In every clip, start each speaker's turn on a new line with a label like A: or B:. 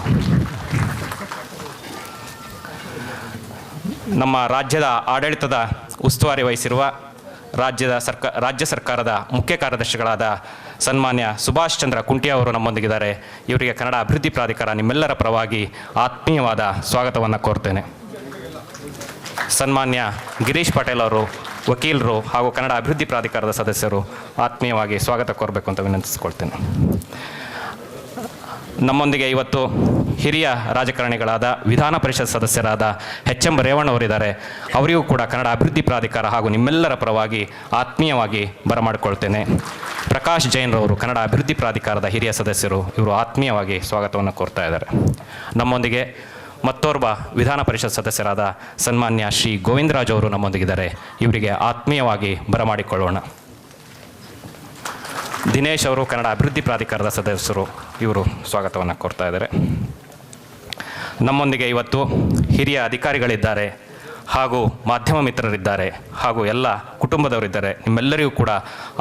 A: ಒಂದು. ನಮ್ಮ ರಾಜ್ಯದ ಆಡಳಿತದ ಉಸ್ತುವಾರಿ ವಹಿಸಿರುವ ರಾಜ್ಯದ ಸರ್ಕ, ರಾಜ್ಯ ಸರ್ಕಾರದ ಮುಖ್ಯ ಕಾರ್ಯದರ್ಶಿಗಳಾದ ಸನ್ಮಾನ್ಯ ಸುಭಾಷ್ ಚಂದ್ರ ಕುಂಟಿ ಅವರು ನಮ್ಮೊಂದಿಗಿದ್ದಾರೆ. ಇವರಿಗೆ ಕನ್ನಡ ಅಭಿವೃದ್ಧಿ ಪ್ರಾಧಿಕಾರ ನಿಮ್ಮೆಲ್ಲರ ಪರವಾಗಿ ಆತ್ಮೀಯವಾದ ಸ್ವಾಗತವನ್ನು ಕೋರ್ತೇನೆ. ಸನ್ಮಾನ್ಯ ಗಿರೀಶ್ ಪಟೇಲ್ ಅವರು, ವಕೀಲರು ಹಾಗೂ ಕನ್ನಡ ಅಭಿವೃದ್ಧಿ ಪ್ರಾಧಿಕಾರದ ಸದಸ್ಯರು ಆತ್ಮೀಯವಾಗಿ ಸ್ವಾಗತ ಕೋರಬೇಕು ಅಂತ ವಿನಂತಿಸ್ಕೊಳ್ತೇನೆ. ನಮ್ಮೊಂದಿಗೆ ಇವತ್ತು ಹಿರಿಯ ರಾಜಕಾರಣಿಗಳಾದ ವಿಧಾನ ಪರಿಷತ್ ಸದಸ್ಯರಾದ ಎಚ್ ಎಂ ರೇವಣ್ಣವರಿದ್ದಾರೆ ಅವರಿಗೂ ಕೂಡ ಕನ್ನಡ ಅಭಿವೃದ್ಧಿ ಪ್ರಾಧಿಕಾರ ಹಾಗೂ ನಿಮ್ಮೆಲ್ಲರ ಪರವಾಗಿ ಆತ್ಮೀಯವಾಗಿ ಬರಮಾಡಿಕೊಳ್ತೇನೆ ಪ್ರಕಾಶ್ ಜೈನ್ರವರು ಕನ್ನಡ ಅಭಿವೃದ್ಧಿ ಪ್ರಾಧಿಕಾರದ ಹಿರಿಯ ಸದಸ್ಯರು. ಇವರು ಆತ್ಮೀಯವಾಗಿ ಸ್ವಾಗತವನ್ನು ಕೋರ್ತಾ ಇದ್ದಾರೆ. ನಮ್ಮೊಂದಿಗೆ ಮತ್ತೋರ್ವ ವಿಧಾನ ಪರಿಷತ್ ಸದಸ್ಯರಾದ ಸನ್ಮಾನ್ಯ ಶ್ರೀ ಗೋವಿಂದರಾಜ್ ಅವರು ನಮ್ಮೊಂದಿಗಿದ್ದಾರೆ. ಇವರಿಗೆ ಆತ್ಮೀಯವಾಗಿ ಬರಮಾಡಿಕೊಳ್ಳೋಣ. ದಿನೇಶ್ ಅವರು, ಕನ್ನಡ ಅಭಿವೃದ್ಧಿ ಪ್ರಾಧಿಕಾರದ ಸದಸ್ಯರು, ಇವರು ಸ್ವಾಗತವನ್ನು ಕೋರ್ತಾ ಇದ್ದಾರೆ. ನಮ್ಮೊಂದಿಗೆ ಇವತ್ತು ಹಿರಿಯ ಅಧಿಕಾರಿಗಳಿದ್ದಾರೆ ಹಾಗೂ ಮಾಧ್ಯಮ ಮಿತ್ರರಿದ್ದಾರೆ ಹಾಗೂ ಎಲ್ಲ ಕುಟುಂಬದವರಿದ್ದಾರೆ. ನಿಮ್ಮೆಲ್ಲರಿಗೂ ಕೂಡ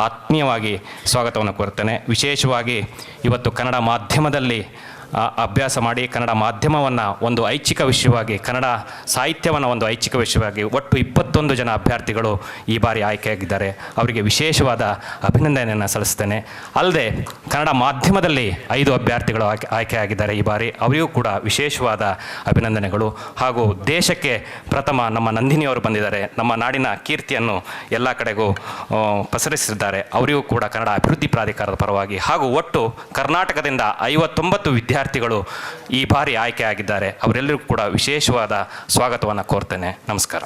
A: ಆತ್ಮೀಯವಾಗಿ ಸ್ವಾಗತವನ್ನು ಕೋರ್ತೇನೆ ವಿಶೇಷವಾಗಿ ಇವತ್ತು ಕನ್ನಡ ಮಾಧ್ಯಮದಲ್ಲಿ ಅಭ್ಯಾಸ ಮಾಡಿ ಕನ್ನಡ ಮಾಧ್ಯಮವನ್ನು ಒಂದು ಐಚ್ಛಿಕ ವಿಷಯವಾಗಿ ಕನ್ನಡ ಸಾಹಿತ್ಯವನ್ನು ಒಂದು ಐಚ್ಛಿಕ ವಿಷಯವಾಗಿ ಒಟ್ಟು ಇಪ್ಪತ್ತೊಂದು ಜನ ಅಭ್ಯರ್ಥಿಗಳು ಈ ಬಾರಿ ಆಯ್ಕೆಯಾಗಿದ್ದಾರೆ. ಅವರಿಗೆ ವಿಶೇಷವಾದ ಅಭಿನಂದನೆಯನ್ನು ಸಲ್ಲಿಸ್ತೇನೆ. ಅಲ್ಲದೆ ಕನ್ನಡ ಮಾಧ್ಯಮದಲ್ಲಿ ಐದು ಅಭ್ಯರ್ಥಿಗಳು ಆಯ್ಕೆ, ಆಯ್ಕೆಯಾಗಿದ್ದಾರೆ ಈ ಬಾರಿ. ಅವರಿಗೂ ಕೂಡ ವಿಶೇಷವಾದ ಅಭಿನಂದನೆಗಳು. ಹಾಗೂ ದೇಶಕ್ಕೆ ಪ್ರಥಮ ನಮ್ಮ ನಂದಿನಿಯವರು ಬಂದಿದ್ದಾರೆ. ನಮ್ಮ ನಾಡಿನ ಕೀರ್ತಿಯನ್ನು ಎಲ್ಲ ಕಡೆಗೂ ಪಸರಿಸಿದ್ದಾರೆ. ಅವರಿಗೂ ಕೂಡ ಕನ್ನಡ ಅಭಿವೃದ್ಧಿ ಪ್ರಾಧಿಕಾರದ ಪರವಾಗಿ ಹಾಗೂ ಒಟ್ಟು ಕರ್ನಾಟಕದಿಂದ ಐವತ್ತೊಂಬತ್ತು ವಿದ್ಯಾರ್ಥಿಗಳು ಈ ಬಾರಿ ಆಯ್ಕೆ ಆಗಿದ್ದಾರೆ. ಅವರೆಲ್ಲರಿಗೂ ಕೂಡ ವಿಶೇಷವಾದ ಸ್ವಾಗತವನ್ನು ಕೋರ್ತೇನೆ. ನಮಸ್ಕಾರ.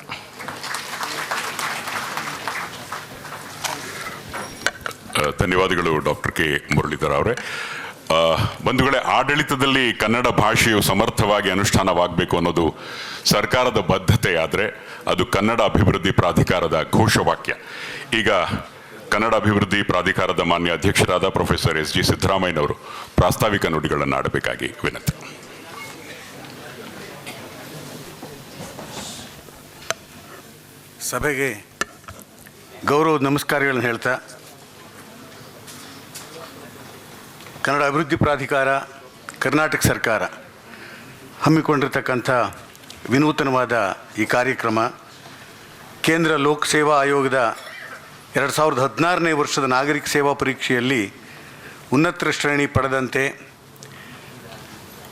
B: ಧನ್ಯವಾದಗಳು ಡಾಕ್ಟರ್ ಕೆ ಮುರಳೀಧರ ಅವರೇ. ಬಂಧುಗಳೇ, ಆಡಳಿತದಲ್ಲಿ ಕನ್ನಡ ಭಾಷೆಯು ಸಮರ್ಥವಾಗಿ ಅನುಷ್ಠಾನವಾಗಬೇಕು ಅನ್ನೋದು ಸರ್ಕಾರದ ಬದ್ಧತೆಯಾದರೆ ಅದು ಕನ್ನಡ ಅಭಿವೃದ್ಧಿ ಪ್ರಾಧಿಕಾರದ ಘೋಷವಾಕ್ಯ. ಈಗ ಕನ್ನಡ ಅಭಿವೃದ್ಧಿ ಪ್ರಾಧಿಕಾರದ ಮಾನ್ಯ ಅಧ್ಯಕ್ಷರಾದ ಪ್ರೊಫೆಸರ್ ಎಸ್ ಜಿ ಸಿದ್ದರಾಮಯ್ಯನವರು ಪ್ರಾಸ್ತಾವಿಕ ನುಡಿಗಳನ್ನು ಆಡಬೇಕಾಗಿ ವಿನಂತಿ.
C: ಸಭೆಗೆ ಗೌರವ ನಮಸ್ಕಾರಗಳನ್ನು ಹೇಳ್ತಾ, ಕನ್ನಡ ಅಭಿವೃದ್ಧಿ ಪ್ರಾಧಿಕಾರ, ಕರ್ನಾಟಕ ಸರ್ಕಾರ ಹಮ್ಮಿಕೊಂಡಿರ್ತಕ್ಕಂಥ ವಿನೂತನವಾದ ಈ ಕಾರ್ಯಕ್ರಮ ಕೇಂದ್ರ ಲೋಕಸೇವಾ ಆಯೋಗದ ಎರಡು ಸಾವಿರದ ಹದಿನಾರನೇ ವರ್ಷದ ನಾಗರಿಕ ಸೇವಾ ಪರೀಕ್ಷೆಯಲ್ಲಿ ಉನ್ನತ ಶ್ರೇಣಿ ಪಡೆದಂತೆ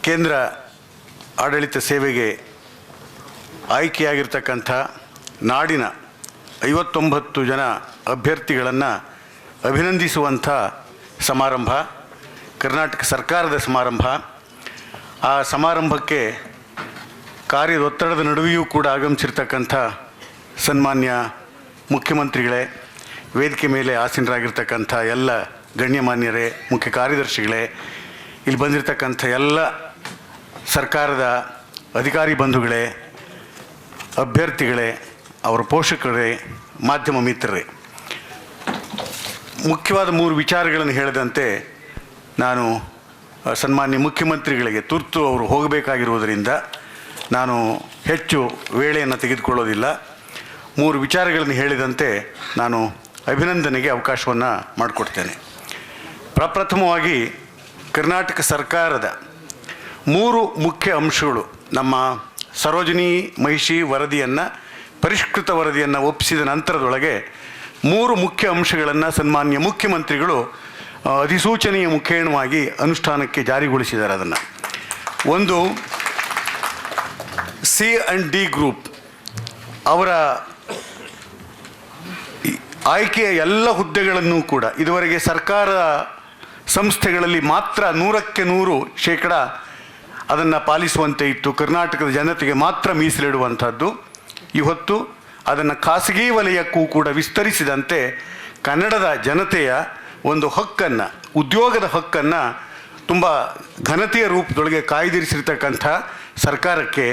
C: ಕೇಂದ್ರ ಆಡಳಿತ ಸೇವೆಗೆ ಆಯ್ಕೆಯಾಗಿರ್ತಕ್ಕಂಥ ನಾಡಿನ ಐವತ್ತೊಂಬತ್ತು ಜನ ಅಭ್ಯರ್ಥಿಗಳನ್ನು ಅಭಿನಂದಿಸುವಂಥ ಸಮಾರಂಭ, ಕರ್ನಾಟಕ ಸರ್ಕಾರದ ಸಮಾರಂಭ. ಆ ಸಮಾರಂಭಕ್ಕೆ ಕಾರ್ಯದ ಒತ್ತಡದ ನಡುವೆಯೂ ಕೂಡ ಆಗಮಿಸಿರ್ತಕ್ಕಂಥ ಸನ್ಮಾನ್ಯ ಮುಖ್ಯಮಂತ್ರಿಗಳೇ ವೇದಿಕೆ ಮೇಲೆ ಆಸೀನರಾಗಿರ್ತಕ್ಕಂಥ ಎಲ್ಲ ಗಣ್ಯಮಾನ್ಯರೇ, ಮುಖ್ಯ ಕಾರ್ಯದರ್ಶಿಗಳೇ, ಇಲ್ಲಿ ಬಂದಿರತಕ್ಕಂಥ ಎಲ್ಲ ಸರ್ಕಾರದ ಅಧಿಕಾರಿ ಬಂಧುಗಳೇ, ಅಭ್ಯರ್ಥಿಗಳೇ, ಅವರ ಪೋಷಕರೇ, ಮಾಧ್ಯಮ ಮಿತ್ರರೇ. ಮುಖ್ಯವಾದ ಮೂರು ವಿಚಾರಗಳನ್ನು ಹೇಳಿದಂತೆ ನಾನು ಸನ್ಮಾನ್ಯ ಮುಖ್ಯಮಂತ್ರಿಗಳಿಗೆ ತುರ್ತು ಅವರು ಹೋಗಬೇಕಾಗಿರುವುದರಿಂದ ನಾನು ಹೆಚ್ಚು ವೇಳೆಯನ್ನು ತೆಗೆದುಕೊಳ್ಳೋದಿಲ್ಲ. ಮೂರು ವಿಚಾರಗಳನ್ನು ಹೇಳಿದಂತೆ ನಾನು ಅಭಿನಂದನೆಗೆ ಅವಕಾಶವನ್ನು ಮಾಡಿಕೊಡ್ತೇನೆ. ಪ್ರಪ್ರಥಮವಾಗಿ ಕರ್ನಾಟಕ ಸರ್ಕಾರದ ಮೂರು ಮುಖ್ಯ ಅಂಶಗಳು. ನಮ್ಮ ಸರೋಜಿನಿ ಮಹಿಷಿ ವರದಿಯನ್ನು, ಪರಿಷ್ಕೃತ ವರದಿಯನ್ನು ಒಪ್ಪಿಸಿದ ನಂತರದೊಳಗೆ ಮೂರು ಮುಖ್ಯ ಅಂಶಗಳನ್ನು ಸನ್ಮಾನ್ಯ ಮುಖ್ಯಮಂತ್ರಿಗಳು ಅಧಿಸೂಚನೆಯ ಮುಖೇಣವಾಗಿ ಅನುಷ್ಠಾನಕ್ಕೆ ಜಾರಿಗೊಳಿಸಿದ್ದಾರೆ ಅದನ್ನು. ಒಂದು ಸಿ ಆ್ಯಂಡ್ ಡಿ ಗ್ರೂಪ್ ಅವರ ಆಯ್ಕೆಯ ಎಲ್ಲ ಹುದ್ದೆಗಳನ್ನು ಕೂಡ ಇದುವರೆಗೆ ಸರ್ಕಾರ ಸಂಸ್ಥೆಗಳಲ್ಲಿ ಮಾತ್ರ ನೂರಕ್ಕೆ ನೂರು ಶೇಕಡ ಅದನ್ನು ಪಾಲಿಸುವಂತೆ ಇತ್ತು. ಕರ್ನಾಟಕದ ಜನತೆಗೆ ಮಾತ್ರ ಮೀಸಲಿಡುವಂಥದ್ದು. ಇವತ್ತು ಅದನ್ನು ಖಾಸಗಿ ವಲಯಕ್ಕೂ ಕೂಡ ವಿಸ್ತರಿಸಿದಂತೆ ಕನ್ನಡದ ಜನತೆಯ ಒಂದು ಹಕ್ಕನ್ನು, ಉದ್ಯೋಗದ ಹಕ್ಕನ್ನು ತುಂಬ ಘನತೆಯ ರೂಪದೊಳಗೆ ಕಾಯ್ದಿರಿಸಿರ್ತಕ್ಕಂಥ ಸರ್ಕಾರಕ್ಕೆ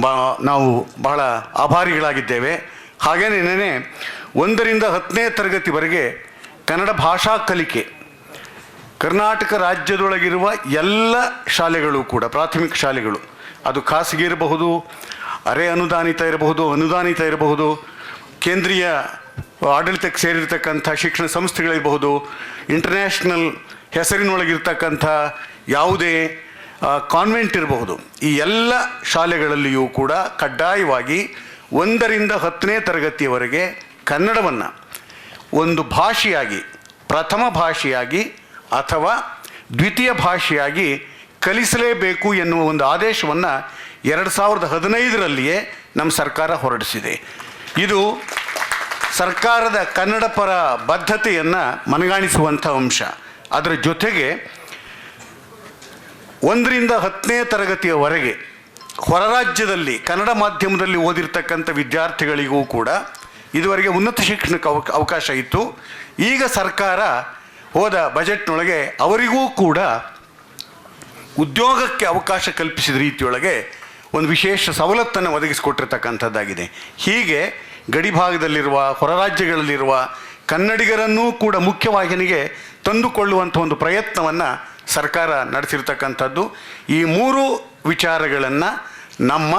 C: ಬಾ ನಾವು ಬಹಳ ಆಭಾರಿಗಳಾಗಿದ್ದೇವೆ. ಹಾಗೇನೇ ಒಂದರಿಂದ ಹತ್ತನೇ ತರಗತಿವರೆಗೆ ಕನ್ನಡ ಭಾಷಾ ಕಲಿಕೆ. ಕರ್ನಾಟಕ ರಾಜ್ಯದೊಳಗಿರುವ ಎಲ್ಲ ಶಾಲೆಗಳು ಕೂಡ, ಪ್ರಾಥಮಿಕ ಶಾಲೆಗಳು, ಅದು ಖಾಸಗಿ ಇರಬಹುದು, ಅರೆ ಅನುದಾನಿತ ಇರಬಹುದು ಅನುದಾನಿತ ಇರಬಹುದು, ಕೇಂದ್ರೀಯ ಆಡಳಿತಕ್ಕೆ ಸೇರಿರ್ತಕ್ಕಂಥ ಶಿಕ್ಷಣ ಸಂಸ್ಥೆಗಳಿರಬಹುದು ಇಂಟರ್ನ್ಯಾಷನಲ್ ಹೆಸರಿನೊಳಗಿರ್ತಕ್ಕಂಥ ಯಾವುದೇ ಕಾನ್ವೆಂಟ್ ಇರಬಹುದು. ಈ ಎಲ್ಲ ಶಾಲೆಗಳಲ್ಲಿಯೂ ಕೂಡ ಕಡ್ಡಾಯವಾಗಿ ಒಂದರಿಂದ ಹತ್ತನೇ ತರಗತಿಯವರೆಗೆ ಕನ್ನಡವನ್ನು ಒಂದು ಭಾಷೆಯಾಗಿ, ಪ್ರಥಮ ಭಾಷೆಯಾಗಿ ಅಥವಾ ದ್ವಿತೀಯ ಭಾಷೆಯಾಗಿ ಕಲಿಸಲೇಬೇಕು ಎನ್ನುವ ಒಂದು ಆದೇಶವನ್ನು ಎರಡು ಸಾವಿರದ ಹದಿನೈದರಲ್ಲಿಯೇ ನಮ್ಮ ಸರ್ಕಾರ ಹೊರಡಿಸಿದೆ. ಇದು ಸರ್ಕಾರದ ಕನ್ನಡ ಪರ ಬದ್ಧತೆಯನ್ನು ಮನಗಾಣಿಸುವಂಥ ಅಂಶ. ಅದರ ಜೊತೆಗೆ ಒಂದರಿಂದ ಹತ್ತನೇ ತರಗತಿಯವರೆಗೆ ಹೊರರಾಜ್ಯದಲ್ಲಿ ಕನ್ನಡ ಮಾಧ್ಯಮದಲ್ಲಿ ಓದಿರ್ತಕ್ಕಂಥ ವಿದ್ಯಾರ್ಥಿಗಳಿಗೂ ಕೂಡ ಇದುವರೆಗೆ ಉನ್ನತ ಶಿಕ್ಷಣಕ್ಕೆ ಅವ ಅವಕಾಶ ಇತ್ತು. ಈಗ ಸರ್ಕಾರ ಹೋದ ಬಜೆಟ್ನೊಳಗೆ ಅವರಿಗೂ ಕೂಡ ಉದ್ಯೋಗಕ್ಕೆ ಅವಕಾಶ ಕಲ್ಪಿಸಿದ ರೀತಿಯೊಳಗೆ ಒಂದು ವಿಶೇಷ ಸವಲತ್ತನ್ನು ಒದಗಿಸಿಕೊಟ್ಟಿರ್ತಕ್ಕಂಥದ್ದಾಗಿದೆ. ಹೀಗೆ ಗಡಿಭಾಗದಲ್ಲಿರುವ ಹೊರ ರಾಜ್ಯಗಳಲ್ಲಿರುವ ಕನ್ನಡಿಗರನ್ನೂ ಕೂಡ ಮುಖ್ಯವಾಹಿನಿಗೆ ತಂದುಕೊಳ್ಳುವಂಥ ಒಂದು ಪ್ರಯತ್ನವನ್ನು ಸರ್ಕಾರ ನಡೆಸಿರ್ತಕ್ಕಂಥದ್ದು. ಈ ಮೂರು ವಿಚಾರಗಳನ್ನು ನಮ್ಮ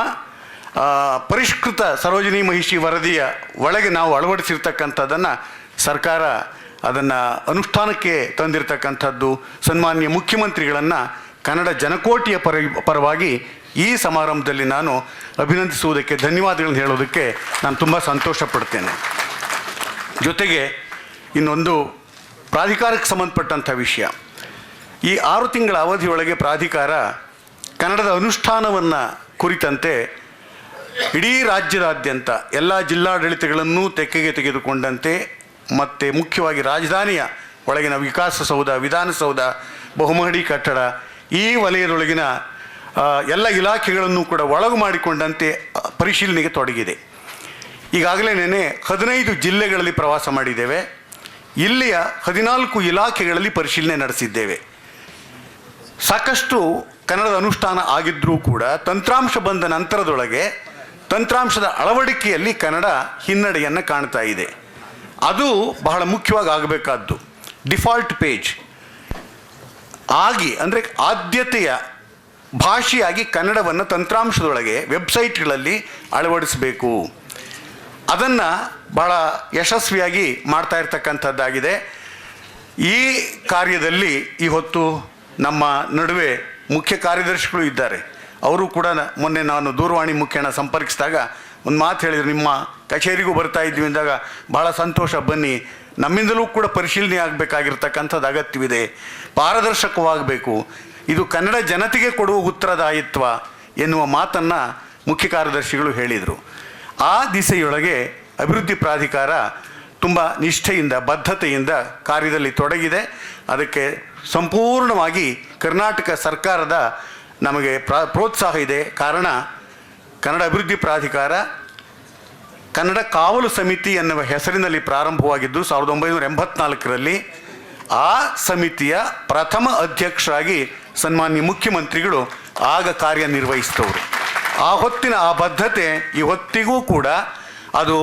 C: ಪರಿಷ್ಕೃತ ಸರೋಜಿನಿ ಮಹಿಷಿ ವರದಿಯ ಒಳಗೆ ನಾವು ಅಳವಡಿಸಿರ್ತಕ್ಕಂಥದ್ದನ್ನು ಸರ್ಕಾರ ಅದನ್ನು ಅನುಷ್ಠಾನಕ್ಕೆ ತಂದಿರತಕ್ಕಂಥದ್ದು, ಸನ್ಮಾನ್ಯ ಮುಖ್ಯಮಂತ್ರಿಗಳನ್ನು ಕನ್ನಡ ಜನಕೋಟಿಯ ಪರ, ಪರವಾಗಿ ಈ ಸಮಾರಂಭದಲ್ಲಿ ನಾನು ಅಭಿನಂದಿಸುವುದಕ್ಕೆ, ಧನ್ಯವಾದಗಳನ್ನು ಹೇಳೋದಕ್ಕೆ ನಾನು ತುಂಬ ಸಂತೋಷ ಪಡ್ತೇನೆ ಜೊತೆಗೆ ಇನ್ನೊಂದು ಪ್ರಾಧಿಕಾರಕ್ಕೆ ಸಂಬಂಧಪಟ್ಟಂಥ ವಿಷಯ. ಈ ಆರು ತಿಂಗಳ ಅವಧಿಯೊಳಗೆ ಪ್ರಾಧಿಕಾರ ಕನ್ನಡದ ಅನುಷ್ಠಾನವನ್ನು ಕುರಿತಂತೆ ಇಡೀ ರಾಜ್ಯದಾದ್ಯಂತ ಎಲ್ಲ ಜಿಲ್ಲಾಡಳಿತಗಳನ್ನು ತೆಕ್ಕೆಗೆ ತೆಗೆದುಕೊಂಡಂತೆ, ಮತ್ತು ಮುಖ್ಯವಾಗಿ ರಾಜಧಾನಿಯ ಒಳಗಿನ ವಿಕಾಸಸೌಧ, ವಿಧಾನಸೌಧ, ಬಹುಮಹಡಿ ಕಟ್ಟಡ, ಈ ವಲಯದೊಳಗಿನ ಎಲ್ಲ ಇಲಾಖೆಗಳನ್ನು ಕೂಡ ಒಳಗು ಮಾಡಿಕೊಂಡಂತೆ ಪರಿಶೀಲನೆಗೆ ತೊಡಗಿದೆ. ಈಗಾಗಲೇ ನೆನೆ ಹದಿನೈದು ಜಿಲ್ಲೆಗಳಲ್ಲಿ ಪ್ರವಾಸ ಮಾಡಿದ್ದೇವೆ. ಇಲ್ಲಿಯ ಹದಿನಾಲ್ಕು ಇಲಾಖೆಗಳಲ್ಲಿ ಪರಿಶೀಲನೆ ನಡೆಸಿದ್ದೇವೆ. ಸಾಕಷ್ಟು ಕನ್ನಡದ ಅನುಷ್ಠಾನ ಆಗಿದ್ದರೂ ಕೂಡ, ತಂತ್ರಾಂಶ ಬಂದ ನಂತರದೊಳಗೆ ತಂತ್ರಾಂಶದ ಅಳವಡಿಕೆಯಲ್ಲಿ ಕನ್ನಡ ಹಿನ್ನಡೆಯನ್ನು ಕಾಣ್ತಾ ಇದೆ. ಅದು ಬಹಳ ಮುಖ್ಯವಾಗಿ ಆಗಬೇಕಾದ್ದು. ಡಿಫಾಲ್ಟ್ ಪೇಜ್ ಆಗಿ, ಅಂದರೆ ಆದ್ಯತೆಯ ಭಾಷೆಯಾಗಿ ಕನ್ನಡವನ್ನು ತಂತ್ರಾಂಶದೊಳಗೆ ವೆಬ್ಸೈಟ್ಗಳಲ್ಲಿ ಅಳವಡಿಸಬೇಕು. ಅದನ್ನು ಬಹಳ ಯಶಸ್ವಿಯಾಗಿ ಮಾಡ್ತಾ ಇರ್ತಕ್ಕಂಥದ್ದಾಗಿದೆ. ಈ ಕಾರ್ಯದಲ್ಲಿ ಈ ಹೊತ್ತು ನಮ್ಮ ನಡುವೆ ಮುಖ್ಯ ಕಾರ್ಯದರ್ಶಿಗಳು ಇದ್ದಾರೆ. ಅವರು ಕೂಡ ಮೊನ್ನೆ ನಾನು ದೂರವಾಣಿ ಮುಖೇನ ಸಂಪರ್ಕಿಸಿದಾಗ ಒಂದು ಮಾತು ಹೇಳಿದರು. ನಿಮ್ಮ ಕಚೇರಿಗೂ ಬರ್ತಾ ಇದ್ವಿ ಅಂದಾಗ ಭಾಳ ಸಂತೋಷ. ಬನ್ನಿ, ನಮ್ಮಿಂದಲೂ ಕೂಡ ಪರಿಶೀಲನೆ ಆಗಬೇಕಾಗಿರ್ತಕ್ಕಂಥದ್ದು ಅಗತ್ಯವಿದೆ. ಪಾರದರ್ಶಕವಾಗಬೇಕು. ಇದು ಕನ್ನಡ ಜನತೆಗೆ ಕೊಡುವ ಉತ್ತರದಾಯಿತ್ವ ಎನ್ನುವ ಮಾತನ್ನು ಮುಖ್ಯ ಕಾರ್ಯದರ್ಶಿಗಳು ಹೇಳಿದರು. ಆ ದಿಸೆಯೊಳಗೆ ಅಭಿವೃದ್ಧಿ ಪ್ರಾಧಿಕಾರ ತುಂಬ ನಿಷ್ಠೆಯಿಂದ, ಬದ್ಧತೆಯಿಂದ ಕಾರ್ಯದಲ್ಲಿ ತೊಡಗಿದೆ. ಅದಕ್ಕೆ ಸಂಪೂರ್ಣವಾಗಿ ಕರ್ನಾಟಕ ಸರ್ಕಾರದ ನಮಗೆ ಪ್ರಾ, ಪ್ರೋತ್ಸಾಹ ಇದೆ. ಕಾರಣ, ಕನ್ನಡ ಅಭಿವೃದ್ಧಿ ಪ್ರಾಧಿಕಾರ, ಕನ್ನಡ ಕಾವಲು ಸಮಿತಿ ಎನ್ನುವ ಹೆಸರಿನಲ್ಲಿ ಪ್ರಾರಂಭವಾಗಿದ್ದು ಸಾವಿರದ ಒಂಬೈನೂರ ಎಂಬತ್ನಾಲ್ಕರಲ್ಲಿ ಆ ಸಮಿತಿಯ ಪ್ರಥಮ ಅಧ್ಯಕ್ಷರಾಗಿ ಸನ್ಮಾನ್ಯ ಮುಖ್ಯಮಂತ್ರಿಗಳು ಆಗ ಕಾರ್ಯನಿರ್ವಹಿಸಿದವರು. ಆ ಹೊತ್ತಿನ ಆ ಬದ್ಧತೆ ಈ ಹೊತ್ತಿಗೂ ಕೂಡ ಅದು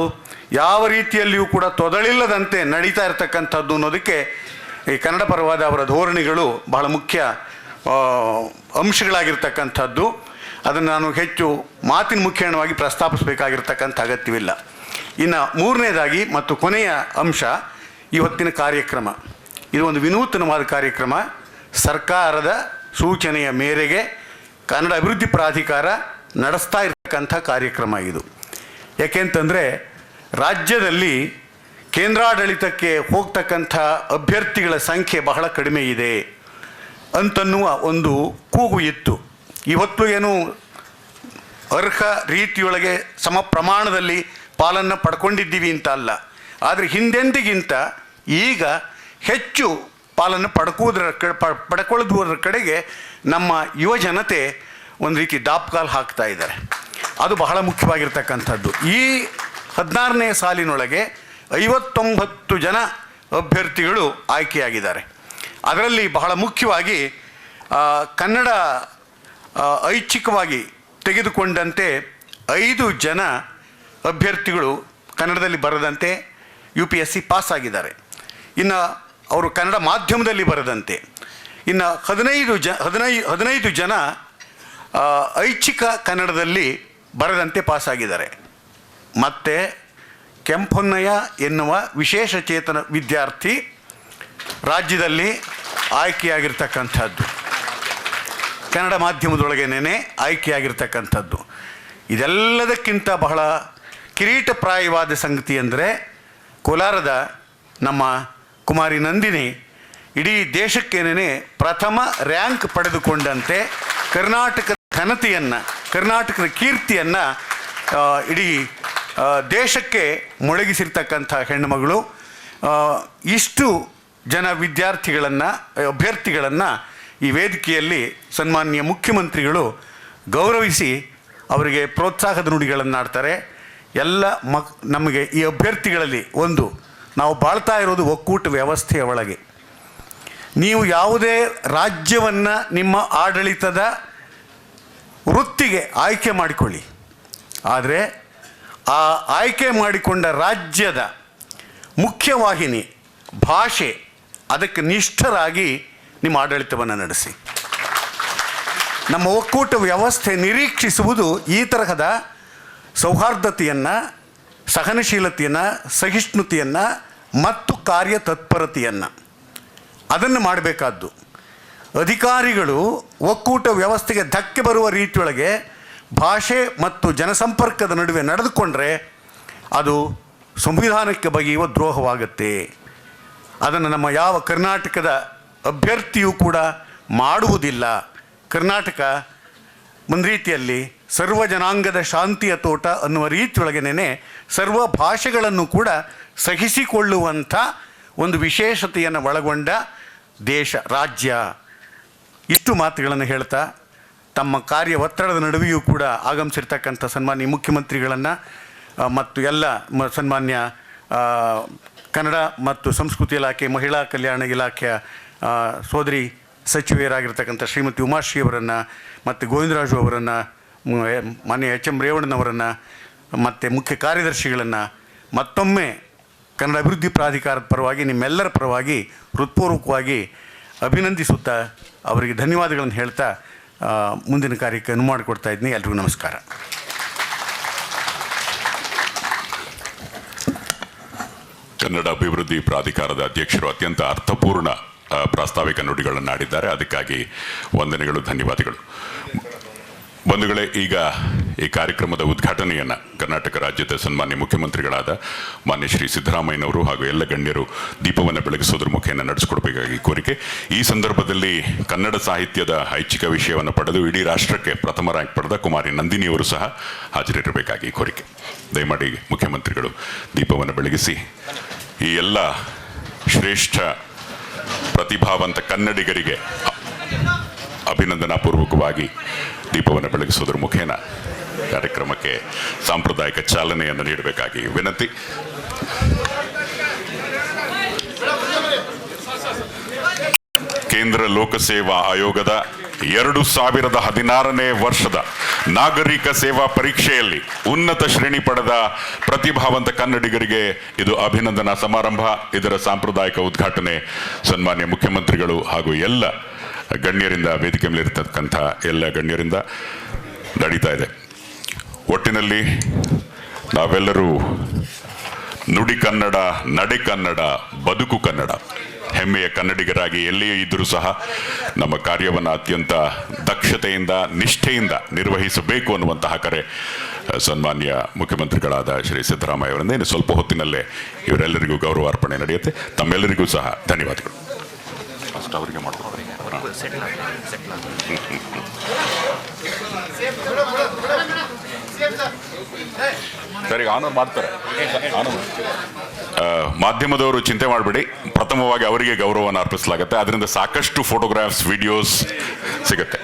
C: ಯಾವ ರೀತಿಯಲ್ಲಿಯೂ ಕೂಡ ತೊದಳಿಲ್ಲದಂತೆ ನಡೀತಾ ಇರತಕ್ಕಂಥದ್ದು ಅನ್ನೋದಕ್ಕೆ ಈ ಕನ್ನಡ ಪರವಾದ ಅವರ ಧೋರಣೆಗಳು ಬಹಳ ಮುಖ್ಯ. ಅಂಶಗಳಾಗಿರ್ತಕ್ಕಂಥದ್ದು, ಅದನ್ನು ನಾನು ಹೆಚ್ಚು ಮಾತಿನ ಮುಖೇಣವಾಗಿ ಪ್ರಸ್ತಾಪಿಸಬೇಕಾಗಿರ್ತಕ್ಕಂಥ ಅಗತ್ಯವಿಲ್ಲ. ಇನ್ನು ಮೂರನೇದಾಗಿ ಮತ್ತು ಕೊನೆಯ ಅಂಶ ಇವತ್ತಿನ ಕಾರ್ಯಕ್ರಮ. ಇದು ಒಂದು ವಿನೂತನವಾದ ಕಾರ್ಯಕ್ರಮ. ಸರ್ಕಾರದ ಸೂಚನೆಯ ಮೇರೆಗೆ ಕನ್ನಡ ಅಭಿವೃದ್ಧಿ ಪ್ರಾಧಿಕಾರ ನಡೆಸ್ತಾ ಇರತಕ್ಕಂಥ ಕಾರ್ಯಕ್ರಮ ಇದು. ಯಾಕೆಂತಂದರೆ, ರಾಜ್ಯದಲ್ಲಿ ಕೇಂದ್ರಾಡಳಿತಕ್ಕೆ ಹೋಗ್ತಕ್ಕಂಥ ಅಭ್ಯರ್ಥಿಗಳ ಸಂಖ್ಯೆ ಬಹಳ ಕಡಿಮೆ ಇದೆ. ಅಂತನ್ನುವ ಒಂದು ಕೂಗು ಇತ್ತು. ಇವತ್ತು ಏನು ಅರ್ಹ ರೀತಿಯೊಳಗೆ ಸಮ ಪ್ರಮಾಣದಲ್ಲಿ ಪಾಲನ್ನು ಪಡ್ಕೊಂಡಿದ್ದೀವಿ ಅಂತ ಅಲ್ಲ. ಆದರೆ ಹಿಂದೆಂದಿಗಿಂತ ಈಗ ಹೆಚ್ಚು ಪಾಲನ್ನು ಪಡ್ಕೋದ್ರ ಕ ಪಡ್ಕೊಳ್ಳೋದ್ರ ಕಡೆಗೆ ನಮ್ಮ ಯುವ ಜನತೆ ಒಂದು ರೀತಿ ದಾಪ್ಕಾಲ್ ಹಾಕ್ತಾ ಇದ್ದಾರೆ. ಅದು ಬಹಳ ಮುಖ್ಯವಾಗಿರ್ತಕ್ಕಂಥದ್ದು. ಈ ಹದಿನಾರನೇ ಸಾಲಿನೊಳಗೆ ಐವತ್ತೊಂಬತ್ತು ಜನ ಅಭ್ಯರ್ಥಿಗಳು ಆಯ್ಕೆಯಾಗಿದ್ದಾರೆ. ಅದರಲ್ಲಿ ಬಹಳ ಮುಖ್ಯವಾಗಿ ಕನ್ನಡ ಐಚ್ಛಿಕವಾಗಿ ತೆಗೆದುಕೊಂಡಂತೆ ಐದು ಜನ ಅಭ್ಯರ್ಥಿಗಳು ಕನ್ನಡದಲ್ಲಿ ಬರದಂತೆ U P S C pass ಆಗಿದ್ದಾರೆ ಇನ್ನು ಅವರು ಕನ್ನಡ ಮಾಧ್ಯಮದಲ್ಲಿ ಬರದಂತೆ. ಇನ್ನು ಹದಿನೈದು ಜ ಹದಿನೈದು ಹದಿನೈದು ಜನ ಐಚ್ಛಿಕ ಕನ್ನಡದಲ್ಲಿ ಬರದಂತೆ ಪಾಸ್ ಆಗಿದ್ದಾರೆ ಮತ್ತು ಕೆಂಪೊನ್ನಯ್ಯ ಎನ್ನುವ ವಿಶೇಷ ಚೇತನ ವಿದ್ಯಾರ್ಥಿ ರಾಜ್ಯದಲ್ಲಿ ಆಯ್ಕೆಯಾಗಿರ್ತಕ್ಕಂಥದ್ದು. ಕನ್ನಡ ಮಾಧ್ಯಮದೊಳಗೇನೆ ಆಯ್ಕೆಯಾಗಿರ್ತಕ್ಕಂಥದ್ದು. ಇದೆಲ್ಲದಕ್ಕಿಂತ ಬಹಳ ಕಿರೀಟಪ್ರಾಯವಾದ ಸಂಗತಿ ಅಂದರೆ ಕೋಲಾರದ ನಮ್ಮ ಕುಮಾರಿ ನಂದಿನಿ ಇಡೀ ದೇಶಕ್ಕೇನೇ ಪ್ರಥಮ ರ್ಯಾಂಕ್ ಪಡೆದುಕೊಂಡಂತೆ ಕರ್ನಾಟಕದ ಘನತೆಯನ್ನು, ಕರ್ನಾಟಕದ ಕೀರ್ತಿಯನ್ನು ಇಡೀ ದೇಶಕ್ಕೆ ಮೊಳಗಿಸಿರ್ತಕ್ಕಂಥ ಹೆಣ್ಣುಮಗಳು. ಇಷ್ಟು ಜನ ವಿದ್ಯಾರ್ಥಿಗಳನ್ನು ಅಭ್ಯರ್ಥಿಗಳನ್ನು ಈ ವೇದಿಕೆಯಲ್ಲಿ ಸನ್ಮಾನ್ಯ ಮುಖ್ಯಮಂತ್ರಿಗಳು ಗೌರವಿಸಿ ಅವರಿಗೆ ಪ್ರೋತ್ಸಾಹದ ನುಡಿಗಳನ್ನು ಆಡ್ತಾರೆ ಎಲ್ಲ ಮಕ್, ನಮಗೆ ಈ ಅಭ್ಯರ್ಥಿಗಳಲ್ಲಿ ಒಂದು, ನಾವು ಬಾಳ್ತಾ ಇರೋದು ಒಕ್ಕೂಟ ವ್ಯವಸ್ಥೆಯ ಒಳಗೆ. ನೀವು ಯಾವುದೇ ರಾಜ್ಯವನ್ನು ನಿಮ್ಮ ಆಡಳಿತದ ವೃತ್ತಿಗೆ ಆಯ್ಕೆ ಮಾಡಿಕೊಳ್ಳಿ. ಆದರೆ ಆ ಆಯ್ಕೆ ಮಾಡಿಕೊಂಡ ರಾಜ್ಯದ ಮುಖ್ಯವಾಹಿನಿ, ಭಾಷೆ ಅದಕ್ಕೆ ನಿಷ್ಠರಾಗಿ ನಿಮ್ಮ ಆಡಳಿತವನ್ನು ನಡೆಸಿ. ನಮ್ಮ ಒಕ್ಕೂಟ ವ್ಯವಸ್ಥೆ ನಿರೀಕ್ಷಿಸುವುದು ಈ ತರಹದ ಸೌಹಾರ್ದತೆಯನ್ನು, ಸಹನಶೀಲತೆಯನ್ನು, ಸಹಿಷ್ಣುತೆಯನ್ನು ಮತ್ತು ಕಾರ್ಯತತ್ಪರತೆಯನ್ನು. ಅದನ್ನು ಮಾಡಬೇಕಾದ್ದು. ಅಧಿಕಾರಿಗಳು ಒಕ್ಕೂಟ ವ್ಯವಸ್ಥೆಗೆ ಧಕ್ಕೆ ಬರುವ ರೀತಿಯೊಳಗೆ ಭಾಷೆ ಮತ್ತು ಜನಸಂಪರ್ಕದ ನಡುವೆ ನಡೆದುಕೊಂಡ್ರೆ ಅದು ಸಂವಿಧಾನಕ್ಕೆ ಬಗೆಯುವ ದ್ರೋಹವಾಗುತ್ತೆ. ಅದನ್ನು ನಮ್ಮ ಯಾವ ಕರ್ನಾಟಕದ ಅಭ್ಯರ್ಥಿಯೂ ಕೂಡ ಮಾಡುವುದಿಲ್ಲ. ಕರ್ನಾಟಕ ಒಂದು ರೀತಿಯಲ್ಲಿ ಸರ್ವ ಜನಾಂಗದ ಶಾಂತಿಯ ತೋಟ ಅನ್ನುವ ರೀತಿಯೊಳಗೇನೆ ಸರ್ವ ಭಾಷೆಗಳನ್ನು ಕೂಡ ಸಹಿಸಿಕೊಳ್ಳುವಂಥ ಒಂದು ವಿಶೇಷತೆಯನ್ನು ಒಳಗೊಂಡ ದೇಶ, ರಾಜ್ಯ. ಇಷ್ಟು ಮಾತುಗಳನ್ನು ಹೇಳ್ತಾ ತಮ್ಮ ಕಾರ್ಯ ಒತ್ತಡದ ನಡುವೆಯೂ ಕೂಡ ಆಗಮಿಸಿರ್ತಕ್ಕಂಥ ಸನ್ಮಾನ್ಯ ಮುಖ್ಯಮಂತ್ರಿಗಳನ್ನು ಮತ್ತು ಎಲ್ಲ ಸನ್ಮಾನ್ಯ ಕನ್ನಡ ಮತ್ತು ಸಂಸ್ಕೃತಿ ಇಲಾಖೆ, ಮಹಿಳಾ ಕಲ್ಯಾಣ ಇಲಾಖೆಯ ಸೋದರಿ ಸಚಿವೆಯರಾಗಿರ್ತಕ್ಕಂಥ ಶ್ರೀಮತಿ ಉಮಾಶ್ರೀ ಅವರನ್ನು ಮತ್ತು ಗೋವಿಂದರಾಜು ಅವರನ್ನು ಮಾನ್ಯ ಎಚ್ ಎಂ ರೇವಣ್ಣನವರನ್ನು ಮತ್ತು ಮುಖ್ಯ ಕಾರ್ಯದರ್ಶಿಗಳನ್ನು ಮತ್ತೊಮ್ಮೆ ಕನ್ನಡ ಅಭಿವೃದ್ಧಿ ಪ್ರಾಧಿಕಾರದ ಪರವಾಗಿ, ನಿಮ್ಮೆಲ್ಲರ ಪರವಾಗಿ ಹೃತ್ಪೂರ್ವಕವಾಗಿ ಅಭಿನಂದಿಸುತ್ತಾ ಅವರಿಗೆ ಧನ್ಯವಾದಗಳನ್ನು ಹೇಳ್ತಾ ಮುಂದಿನ ಕಾರ್ಯಕ್ಕೆ ಅನುವು ಮಾಡಿಕೊಡ್ತಾ ಇದ್ದೀನಿ. ಎಲ್ರಿಗೂ ನಮಸ್ಕಾರ.
B: ಕನ್ನಡ ಅಭಿವೃದ್ಧಿ ಪ್ರಾಧಿಕಾರದ ಅಧ್ಯಕ್ಷರು ಅತ್ಯಂತ ಅರ್ಥಪೂರ್ಣ ಪ್ರಾಸ್ತಾವಿಕ ನುಡಿಗಳನ್ನು ಆಡಿದ್ದಾರೆ ಅದಕ್ಕಾಗಿ ವಂದನೆಗಳು ಧನ್ಯವಾದಗಳು. ಬಂಧುಗಳೇ, ಈಗ ಈ ಕಾರ್ಯಕ್ರಮದ ಉದ್ಘಾಟನೆಯನ್ನು ಕರ್ನಾಟಕ ರಾಜ್ಯದ ಸನ್ಮಾನ್ಯ ಮುಖ್ಯಮಂತ್ರಿಗಳಾದ ಮಾನ್ಯ ಶ್ರೀ ಸಿದ್ದರಾಮಯ್ಯನವರು ಹಾಗೂ ಎಲ್ಲ ಗಣ್ಯರು ದೀಪವನ್ನು ಬೆಳಗಿಸೋದ್ರ ಮುಖೇನ ನಡೆಸಿಕೊಡಬೇಕಾಗಿ ಕೋರಿಕೆ. ಈ ಸಂದರ್ಭದಲ್ಲಿ ಕನ್ನಡ ಸಾಹಿತ್ಯದ ಐಚ್ಛಿಕ ವಿಷಯವನ್ನು ಪಡೆದು ಇಡೀ ರಾಷ್ಟ್ರಕ್ಕೆ ಪ್ರಥಮ ರ್ಯಾಂಕ್ ಪಡೆದ ಕುಮಾರಿ ನಂದಿನಿಯವರು ಸಹ ಹಾಜರಿರಬೇಕಾಗಿ ಕೋರಿಕೆ. ದಯಮಾಡಿ ಮುಖ್ಯಮಂತ್ರಿಗಳು ದೀಪವನ್ನು ಬೆಳಗಿಸಿ. ಈ ಎಲ್ಲ ಶ್ರೇಷ್ಠ ಪ್ರತಿಭಾವಂತ ಕನ್ನಡಿಗರಿಗೆ ಅಭಿನಂದನಾಪೂರ್ವಕವಾಗಿ ದೀಪವನ್ನು ಬೆಳಗಿಸುವುದರ ಮುಖೇನ ಕಾರ್ಯಕ್ರಮಕ್ಕೆ ಸಾಂಪ್ರದಾಯಿಕ ಚಾಲನೆಯನ್ನು ನೀಡಬೇಕಾಗಿ ವಿನಂತಿ. ಕೇಂದ್ರ ಲೋಕಸೇವಾ ಆಯೋಗದ ಎರಡು ಸಾವಿರದ ಹದಿನಾರನೇ ವರ್ಷದ ನಾಗರಿಕ ಸೇವಾ ಪರೀಕ್ಷೆಯಲ್ಲಿ ಉನ್ನತ ಶ್ರೇಣಿ ಪಡೆದ ಪ್ರತಿಭಾವಂತ ಕನ್ನಡಿಗರಿಗೆ ಇದು ಅಭಿನಂದನಾ ಸಮಾರಂಭ. ಇದರ ಸಾಂಪ್ರದಾಯಿಕ ಉದ್ಘಾಟನೆ ಸನ್ಮಾನ್ಯ ಮುಖ್ಯಮಂತ್ರಿಗಳು ಹಾಗೂ ಎಲ್ಲ ಗಣ್ಯರಿಂದ ವೇದಿಕೆ ಮೇಲಿರ್ತಕ್ಕಂಥ ಎಲ್ಲ ಗಣ್ಯರಿಂದ ನಡೀತಾ ಇದೆ. ಒಟ್ಟಿನಲ್ಲಿ ನಾವೆಲ್ಲರೂ ನುಡಿ ಕನ್ನಡ, ನಡೆ ಕನ್ನಡ, ಬದುಕು ಕನ್ನಡ ಹೆಮ್ಮೆಯ ಕನ್ನಡಿಗರಾಗಿ ಎಲ್ಲಿಯೇ ಇದ್ದರೂ ಸಹ ನಮ್ಮ ಕಾರ್ಯವನ್ನು ಅತ್ಯಂತ ದಕ್ಷತೆಯಿಂದ ನಿಷ್ಠೆಯಿಂದ ನಿರ್ವಹಿಸಬೇಕು ಅನ್ನುವಂತಹ ಕರೆ ಸನ್ಮಾನ್ಯ ಮುಖ್ಯಮಂತ್ರಿಗಳಾದ ಶ್ರೀ ಸಿದ್ದರಾಮಯ್ಯ ಅವರಿಂದ. ಇನ್ನು ಸ್ವಲ್ಪ ಹೊತ್ತಿನಲ್ಲೇ ಇವರೆಲ್ಲರಿಗೂ ಗೌರವಾರ್ಪಣೆ ನಡೆಯುತ್ತೆ. ತಮ್ಮೆಲ್ಲರಿಗೂ ಸಹ ಧನ್ಯವಾದಗಳು. ಸರಿ ಆನರ್ ಮಾಡ್ತಾರೆ. ಆನರ್ ಆ, ಮಾಧ್ಯಮದವರು ಚಿಂತೆ ಮಾಡಬೇಡಿ. ಪ್ರಥಮವಾಗಿ ಅವರಿಗೆ ಗೌರವವನ್ನು ಅರ್ಪಿಸಲಾಗುತ್ತೆ. ಅದರಿಂದ ಸಾಕಷ್ಟು ಫೋಟೋಗ್ರಾಫ್ಸ್ ವಿಡಿಯೋಸ್ ಸಿಗುತ್ತೆ.